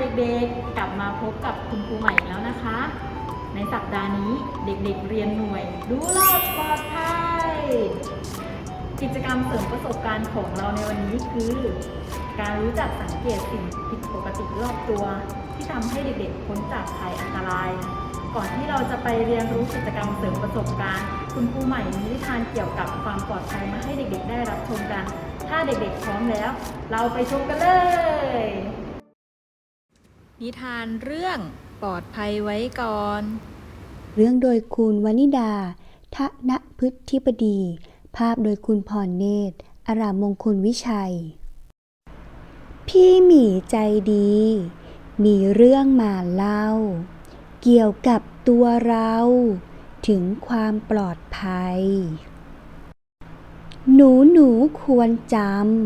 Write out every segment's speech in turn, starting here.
เด็กๆ กลับมาพบกับคุณครูใหม่แล้วนะคะ ในสัปดาห์นี้เด็กๆเรียนหน่วย รู้รอดปลอดภัย กิจกรรมเสริมประสบการณ์ของเราในวันนี้คือ การรู้จักสังเกตสิ่งผิดปกติรอบตัว ที่ทำให้เด็กๆพ้นจากภัยอันตราย ก่อนที่เราจะไปเรียนรู้กิจกรรมเสริมประสบการณ์ คุณครูใหม่มีนิทานเกี่ยวกับความปลอดภัยมาให้เด็กๆ ได้รับชมกัน ถ้าเด็กๆพร้อมแล้ว เราไปชมกันเลย นิทานเรื่องปลอดภัยไว้ก่อน เรื่องโดยคุณวนิดา ทนพฤทธิบดี ภาพโดยคุณพรเนตร อารามมงคลวิชัย พี่หมีใจดี มีเรื่องมาเล่า เกี่ยวกับตัวเรา ถึงความปลอดภัย หนูหนูควรจ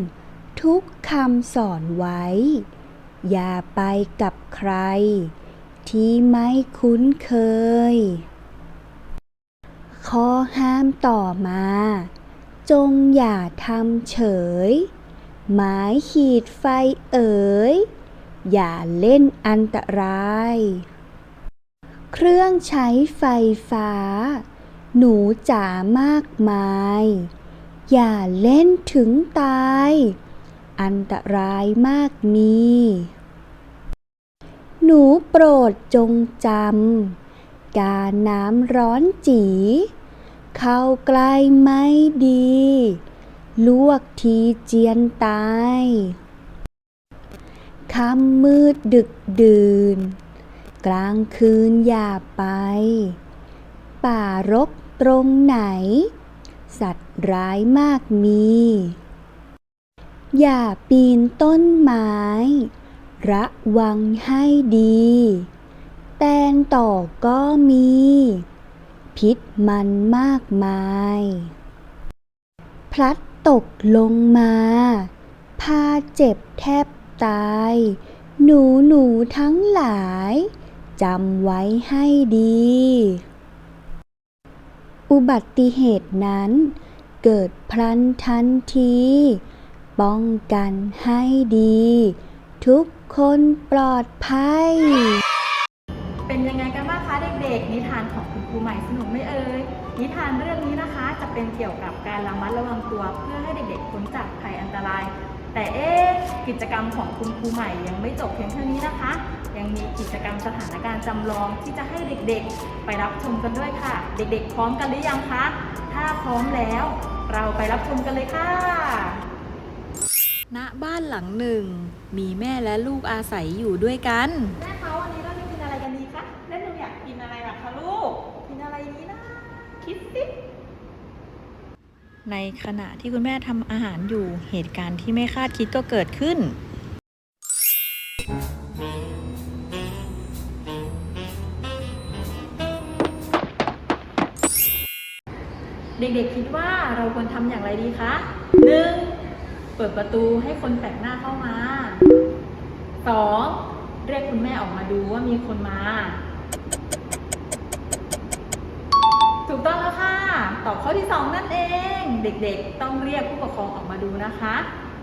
ำทุกคำสอนไว้ อย่าไปกับใคร ที่ไม่คุ้นเคย ข้อห้ามต่อมา จงอย่าทำเฉย หมายขีดไฟเอ๋ย อย่าเล่นอันตราย เครื่องใช้ไฟฟ้า หนูจ๋ามากมาย อย่าเล่นถึงตาย อันตรายมากมี หนูโปรดจงจำการน้ำร้อนจี เข้าใกล้ไม่ดี ลวกทีเจียนตายค่ำมืดดึกดื่น กลางคืนอย่าไป ป่ารกตรงไหน สัตว์ร้ายมากมี อย่าปีนต้นไม้ ระวังให้ดี แตนต่อก็มี พิษมันมากมาย พลัดตกลงมา พาเจ็บแทบตาย หนูหนูทั้งหลายจำไว้ให้ดี อุบัติเหตุนั้นเกิดพลันทันที ป้องกันให้ดี ทุกคนปลอดภัย เป็นยังไงกันบ้างคะเด็กๆ นิทานของคุณครูใหม่สนุกไหมเอ่ยนิทานเรื่องนี้นะคะ จะเป็นเกี่ยวกับการระมัดระวังตัวเพื่อให้เด็กๆพ้นจากภัยอันตราย แต่เอ๊กิจกรรมของคุณครูใหม่ยังไม่จบเพียงเท่านี้นะคะ ยังมีกิจกรรมสถานการณ์จำลองที่จะให้เด็กๆ ไปรับชมกันด้วยค่ะ เด็กๆ พร้อมกันหรือยังคะ ถ้าพร้อมแล้ว เราไปรับชมกันเลยค่ะ ณบ้านหลังหนึ่ง มีแม่และลูกอาศัยอยู่ด้วยกัน แม่คะวันนี้เราจะกินอะไรกันดีคะแล้วหนูอยากกินอะไรล่ะคะลูก กินอะไรดีนะ คิดสิในขณะที่คุณแม่ทำอาหารอยู่เหตุการณ์ที่ไม่คาดคิดก็เกิดขึ้น เด็กๆคิดว่าเราควรทำอย่างไรดีคะหนึ่งเปิดประตูให้คนแปลกหน้าเข้ามาสองเรียกคุณแม่ออกมาดูว่ามีคนมา ถูกต้องแล้วค่ะ ตอบข้อที่สองนั่นเอง เด็กๆ ต้องเรียกผู้ปกครองออกมาดูนะคะ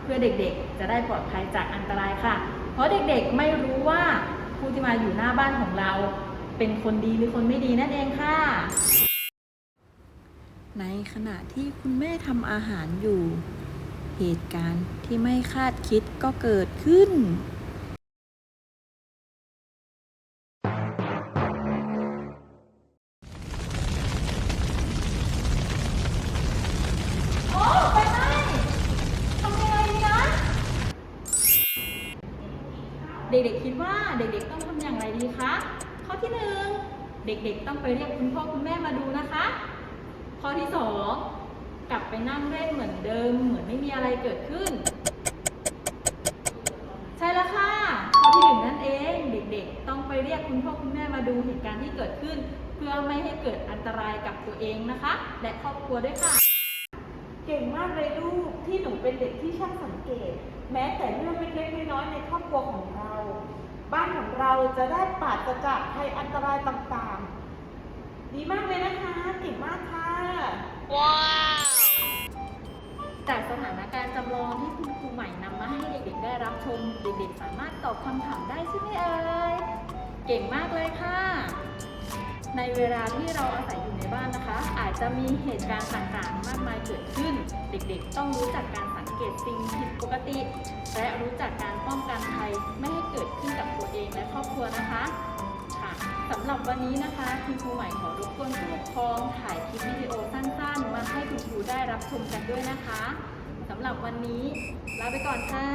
เพื่อเด็กๆ จะได้ปลอดภัยจากอันตรายค่ะ เพราะเด็กๆ ไม่รู้ว่าผู้ที่มาอยู่หน้าบ้านของเรา เป็นคนดีหรือคนไม่ดีนั่นเองค่ะ ในขณะที่คุณแม่ทำอาหารอยู่ เหตุการณ์ที่ไม่คาดคิดก็เกิดขึ้นเด็กๆคิดว่าเด็กๆต้องทำอย่างไรดีคะ ข้อที่หนึ่งเด็กๆต้องไปเรียกคุณพ่อคุณแม่มาดูนะคะ ข้อที่สอง กลับไปนั่งเล่นเหมือนเดิม เหมือนไม่มีอะไรเกิดขึ้น ใช่แล้วค่ะข้อที่หนึ่งนั่นเองเด็กๆ ต้องไปเรียกคุณพ่อคุณแม่มาดูเหตุการณ์ที่เกิดขึ้น เพื่อไม่ให้เกิดอันตรายกับตัวเองนะคะ และครอบครัวด้วยค่ะ เก่งมากเลยลูกที่หนูเป็นเด็กที่ช่างสังเกต แม้แต่เรื่องเล็กๆน้อยๆในครอบครัวของเรา บ้านของเราจะได้ปราศจากภัยอันตรายต่างๆ ดีมากเลยนะคะเก่งมากค่ะ ว้าว จากสถานการณ์จำลองที่คุณครูใหม่นำมาให้เด็กๆได้รับชม เด็กๆสามารถตอบคำถามได้ใช่ไหมเอ่ย เก่งมากเลยค่ะ ในเวลาที่เราอาศัยอยู่ในบ้านนะคะ อาจจะมีเหตุการณ์ต่างๆ มากมายเกิดขึ้น เด็กๆ ต้องรู้จักการสังเกตสิ่งผิดปกติ และรู้จักการป้องกันภัยไม่ให้เกิดขึ้นกับตัวเองและครอบครัวนะคะค่ะ สำหรับวันนี้นะคะคุณครูใหม่ขอรบกวนผู้ปกครองถ่ายคลิปวิดีโอสั้นๆ มาให้คุณครูได้รับชมกันด้วยนะคะสำหรับวันนี้ลาไปก่อนค่ะ